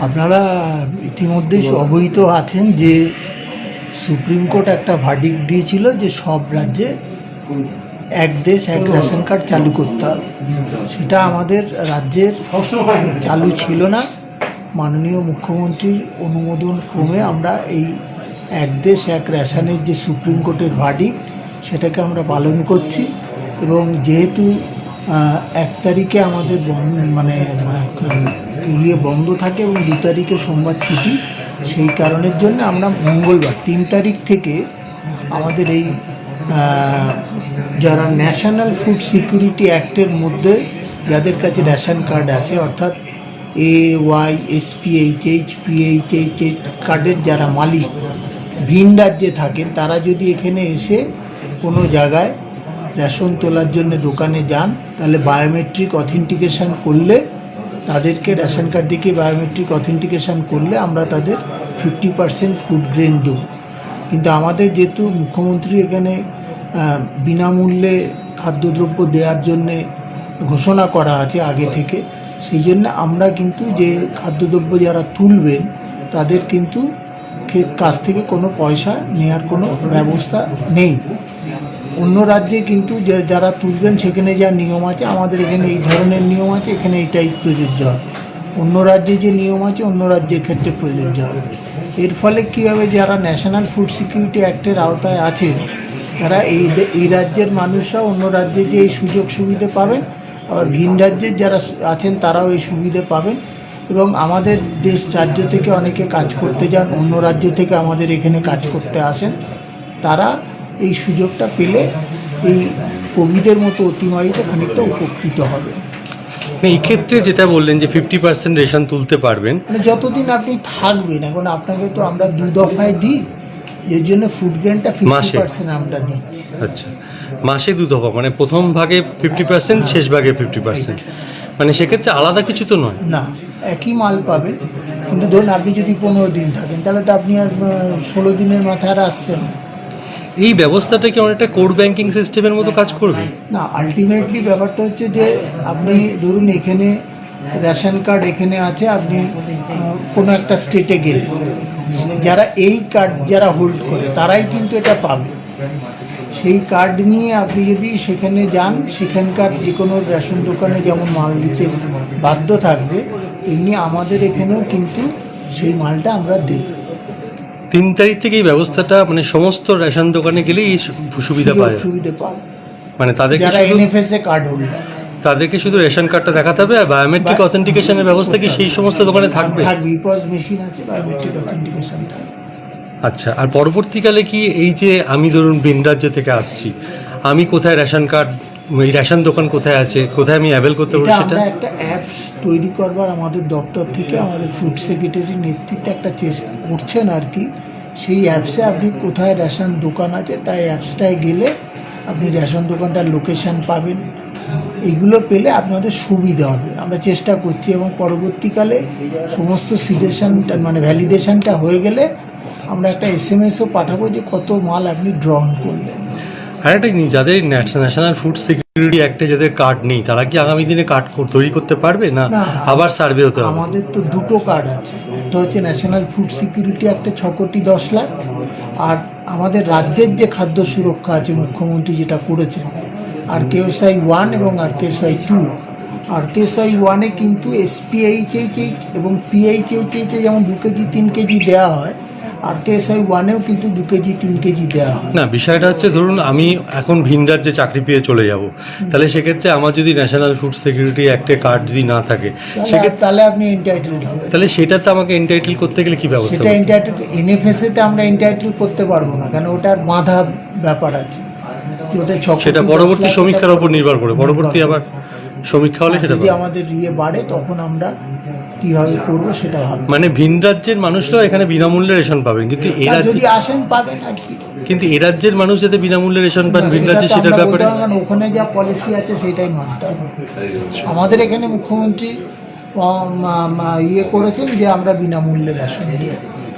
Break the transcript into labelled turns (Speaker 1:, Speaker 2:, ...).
Speaker 1: আপনারা ইতিমধ্যেই অবহিত আছেন যে সুপ্রিম কোর্ট একটা ভার্ডিক দিয়েছিল যে সব রাজ্যে এক দেশ, এক রেশন কার্ড চালু করতে হবে। সেটা আমাদের রাজ্যের চালু ছিল না। মাননীয় মুখ্যমন্ত্রীর অনুমোদন ক্রমে আমরা এই এক দেশ, এক রেশনের যে সুপ্রিম কোর্টের ভার্ডিক সেটাকে আমরা পালন করছি এবং যেহেতু এক তারিখে আমাদের মানে ইয়ে বন্ধ থাকে এবং দু তারিখে সোমবার ছুটি। সেই কারণের জন্য আমরা মঙ্গলবার, তিন তারিখ থেকে আমাদের এই যারা ন্যাশনাল ফুড সিকিউরিটি অ্যাক্টের মধ্যে যাদের কাছে রেশন কার্ড আছে, অর্থাৎ এ ওয়াই এসপিএইচএইচ পিএইচএইচ কার্ডের যারা মালিক, ভিন রাজ্যে থাকেন, তারা যদি এখানে এসে কোনো জায়গায় রেশন তোলার জন্য দোকানে যান, তাহলে বায়োমেট্রিক অথেন্টিকেশন করলে তাদেরকে রেশন কার্ড থেকে বায়োমেট্রিক অথেন্টিকেশন করলে আমরা তাদের ফিফটি পার্সেন্ট ফুড গ্রেন দেব। কিন্তু আমাদের যেহেতু মুখ্যমন্ত্রী এখানে বিনামূল্যে খাদ্যদ্রব্য দেওয়ার জন্যে ঘোষণা করা আছে আগে থেকে, সেই জন্য আমরা কিন্তু যে খাদ্যদ্রব্য যারা তুলবেন, তাদের কিন্তু কাছ থেকে কোনো পয়সা নেওয়ার কোনো ব্যবস্থা নেই। অন্য রাজ্যে কিন্তু যারা তুলবেন সেখানে যা নিয়ম আছে, আমাদের এখানে এই ধরনের নিয়ম আছে, এখানে এটাই প্রযোজ্য হবে অন্য রাজ্যে যে নিয়ম আছে, অন্য রাজ্যের ক্ষেত্রে প্রযোজ্য হবে এর ফলে কী হবে, যারা ন্যাশনাল ফুড সিকিউরিটি অ্যাক্টের আওতায় আছেন তারা এই এই রাজ্যের মানুষরা অন্য রাজ্যে যে এই সুযোগ সুবিধে পাবেন, আবার ভিন রাজ্যের যারা আছেন তারাও এই সুবিধে পাবেন এবং আমাদের দেশ রাজ্য থেকে অনেকে কাজ করতে যান, অন্য রাজ্য থেকে আমাদের এখানে কাজ করতে আসেন, তারা এই সুযোগটা পেলে এই কোভিডের মতো অতিমারিতে খানিকটা উপকৃত হবে।
Speaker 2: এই ক্ষেত্রে যেটা বললেন যে ফিফটি পার্সেন্ট রেশন তুলতে পারবেন।
Speaker 1: মানে যতদিন আপনি থাকবেন এখন আপনাকে তো আমরা দু দফায় দিই এর জন্য ফুড গ্রেনটা ফিফটি
Speaker 2: মাসে?
Speaker 1: পার্সেন্ট আমরা দিচ্ছি।
Speaker 2: আচ্ছা। মাসে দু দফা মানে প্রথম ভাগে ফিফটি পার্সেন্ট শেষ ভাগে ফিফটি পার্সেন্ট মানে সেক্ষেত্রে আলাদা কিছু তো নয়।
Speaker 1: না একই মাল পাবেন। কিন্তু ধরুন আপনি যদি পনেরো দিন থাকেন তাহলে তো আপনি আর ষোলো দিনের মাথায় আর আসছেন না।
Speaker 2: এই ব্যবস্থাটা কি অনেকটা কোর ব্যাংকিং সিস্টেমের মতো কাজ করবে?
Speaker 1: না আলটিমেটলি ব্যাপারটা হচ্ছে যে আপনি ধরুন এখানে রেশন কার্ড এখানে আছে, আপনি কোনো একটা স্টেটে গেলেন যারা এই কার্ড যারা হোল্ড করে, তারাই কিন্তু এটা পাবে। সেই কার্ড নিয়ে আপনি যদি সেখানে যান, সেখানকার যে কোনো রেশন দোকানে যেমন মাল দিতে বাধ্য থাকবে এমনি আমাদের এখানেও কিন্তু সেই মালটা আমরা দেব।
Speaker 2: তিন তারিখ থেকে এই ব্যবস্থাটা মানে সমস্ত রেশন দোকানে গেলেই এই সুবিধা পায়
Speaker 1: সুবিধা পাবে।
Speaker 2: মানে তাদেরকে
Speaker 1: যারা
Speaker 2: শুধু
Speaker 1: এনএফএস এ কার্ড হোল্ডার
Speaker 2: তাদেরকে শুধু রেশন কার্ডটা দেখাতে হবে আর বায়োমেট্রিক অথেন্টিকেশনের ব্যবস্থা কি সেই সমস্ত দোকানে থাকবে?
Speaker 1: থাকবে ইপস মেশিন আছে বায়োমেট্রিক অথেন্টিকেশন থাকবে।
Speaker 2: আচ্ছা আর পরবর্তীকালে কি এই যে আমি ধরুন ভিন রাজ্য থেকে আসছি আমি কোথায় রেশন কার্ড এই রেশন দোকান কোথায় আছে? কোথায় আমি অ্যাভেল করতে পারব সেটা?
Speaker 1: আমরা একটা অ্যাপস তৈরি করবার আমাদের দপ্তর থেকে আমাদের ফুড সেক্রেটারি নেতৃত্বে একটা চেষ্টা করছেন আর কি সেই অ্যাপসে আপনি কোথায় রেশন দোকান আছে তাই অ্যাপসটায় গেলে আপনি রেশন দোকানটার লোকেশান পাবেন। এগুলো পেলে আপনাদের সুবিধা হবে। আমরা চেষ্টা করছি এবং পরবর্তীকালে সমস্ত সিলেকশনটা মানে ভ্যালিডেশনটা হয়ে গেলে আমরা একটা এস এম এসও পাঠাবো যে কত মাল আপনি ড্রন করলেন।
Speaker 2: আর একটা জিনিস যাদের ন্যাশনাল ফুড সিকিউরিটি অ্যাক্টে যাদের কার্ড নেই তারা কি আগামী দিনে কার্ড তৈরি করতে পারবে? না। আবার সার্ভে হতে হবে।
Speaker 1: আমাদের তো দুটো কার্ড আছে। একটা হচ্ছে ন্যাশনাল ফুড সিকিউরিটি একটা ছ কোটি দশ লাখ আর আমাদের রাজ্যের যে খাদ্য সুরক্ষা আছে মুখ্যমন্ত্রী যেটা করেছেন আর কে কেএসআই ওয়ান এবং আর কেএসআই টু। আর কেএসআই ওয়ানে কিন্তু এসপিএইচএইচ এবং পিএইচএইচএইচে যেমন দু কেজি তিন কেজি দেওয়া হয় আর কেএসআই ওয়ানেও কিন্তু দু কেজি তিন কেজি দেওয়া হয়।
Speaker 2: না বিষয়টা হচ্ছে ধরুন আমি এখন ভিন রাজ্যে চাকরি পেয়ে চলে যাব তাহলে সেক্ষেত্রে আমার যদি ন্যাশনাল ফুড সিকিউরিটি অ্যাক্টে কার্ড যদি না থাকে সেক্ষেত্রে
Speaker 1: তাহলে আপনি এন্টাইটেলড হবে
Speaker 2: তাহলে সেটাতে আমাকে এন্টাইটেল করতে গেলে কি ব্যবস্থা
Speaker 1: সেটা? এন্টাইটেল এনএফএসএতে আমরা এন্টাইটেল করতে পারব না কারণ ওটার বাঁধা ব্যাপার আছে।
Speaker 2: সেটা পরবর্তী সমীক্ষার উপর নির্ভর করে পরবর্তী আবার সমীক্ষা হলে সেটা
Speaker 1: যদি আমাদের ইয়ে বাড়ে তখন আমরা কীভাবে করব সেটা ভাববো।
Speaker 2: মানে ভিন রাজ্যের মানুষরাও এখানে বিনামূল্যে রেশন পাবেন কিন্তু এ
Speaker 1: আর
Speaker 2: রাজ্যে
Speaker 1: যদি আসেন পাবেন আর কি।
Speaker 2: কিন্তু এ রাজ্যের মানুষ যাতে বিনামূল্যে রেশন পান ভিন রাজ্যে
Speaker 1: সেটা
Speaker 2: সেটার ব্যাপারে
Speaker 1: বলতে ওখানে যা পলিসি আছে সেটাই মানতে হবে। আমাদের এখানে মুখ্যমন্ত্রী মা- ইয়ে করেছেন যে আমরা বিনামূল্যে রেশন দিই